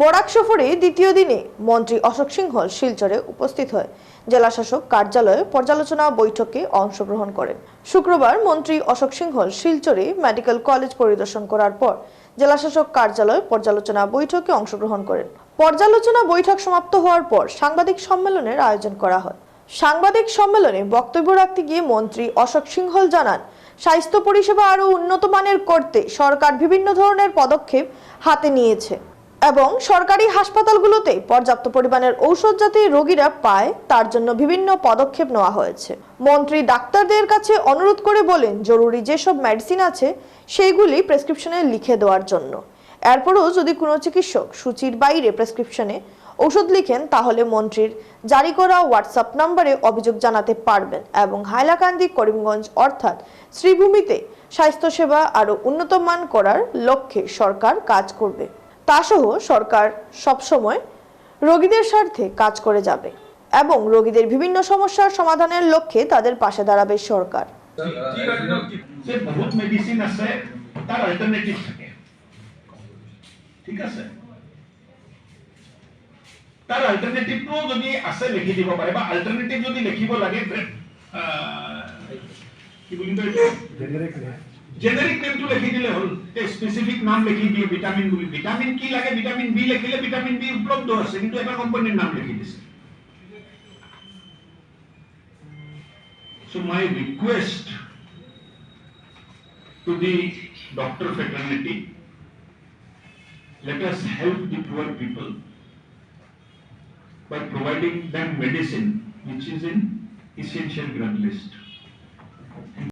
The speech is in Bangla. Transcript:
বরাক সফরে দ্বিতীয় দিনে মন্ত্রী অশোক সিংহল শিলচরে উপস্থিত হয়ে। জেলাশাসক কার্যালয়ে পর্যালোচনা বৈঠকে অংশগ্রহণ করেন। শুক্রবার মন্ত্রী অশোক সিংহল শিলচরে মেডিকেল কলেজ পরিদর্শন করার পর জেলাশাসক কার্যালয়ে পর্যালোচনা বৈঠকে অংশগ্রহণ করেন। পর্যালোচনা বৈঠক সমাপ্ত হওয়ার পর সাংবাদিক সম্মেলনের আয়োজন করা হয়। সাংবাদিক সম্মেলনে বক্তব্য রাখতে গিয়ে মন্ত্রী অশোক সিংহল জানান, স্বাস্থ্য পরিষেবা আরও উন্নত মানের করতে সরকার বিভিন্ন ধরনের পদক্ষেপ হাতে নিয়েছে। এবং সরকারি হাসপাতালগুলোতে পর্যাপ্ত পরিমাণের ঔষধ যাতে রোগীরা পায়, তার জন্য বিভিন্ন পদক্ষেপ নেওয়া হয়েছে। মন্ত্রী ডাক্তারদের কাছে অনুরোধ করে বলেন, জরুরি যেসব মেডিসিন আছে, সেইগুলি প্রেসক্রিপশনে লিখে দেওয়ার জন্য। এরপরও যদি কোনো চিকিৎসক সূচির বাইরে প্রেসক্রিপশনে ওষুধ লিখেন, তাহলে মন্ত্রীর জারি করা হোয়াটসঅ্যাপ নম্বরে অভিযোগ জানাতে পারবেন এবং হাইলাকান্দি, করিমগঞ্জ অর্থাৎ শ্রীভূমিতে স্বাস্থ্যসেবা আরও উন্নতমান করার লক্ষ্যে সরকার কাজ করবে। তা সহ সরকার সবসময় রোগীদের স্বার্থে কাজ করে যাবে এবং রোগীদের বিভিন্ন সমস্যার সমাধানের লক্ষ্যে তাদের পাশে দাঁড়াবে সরকার। ঠিক আছে যে বহুত মেডিসিন আছে তার অল্টারনেটিভ থাকে। ঠিক আছে? তাৰ অল্টাৰনেটিভটো যদি আছে লিখি দিব পাৰে বা অল্টাৰনেটিভ যদি লিখিব লাগে কি বুলি কয় জেনেৰিক নেমটো লিখি দিলে হ'ল স্পেচিফিক নাম লিখি দিয়ে ভিটামিন বুলি ভিটামিন কি লাগে ভিটামিন বি লিখিলে ভিটামিন বি উপলব্ধ আছে কিন্তু এটা কোম্পানীৰ নাম লিখি দিছে So my request to the doctor fraternity, let us help the poor people by providing them medicine which is in essential drug list.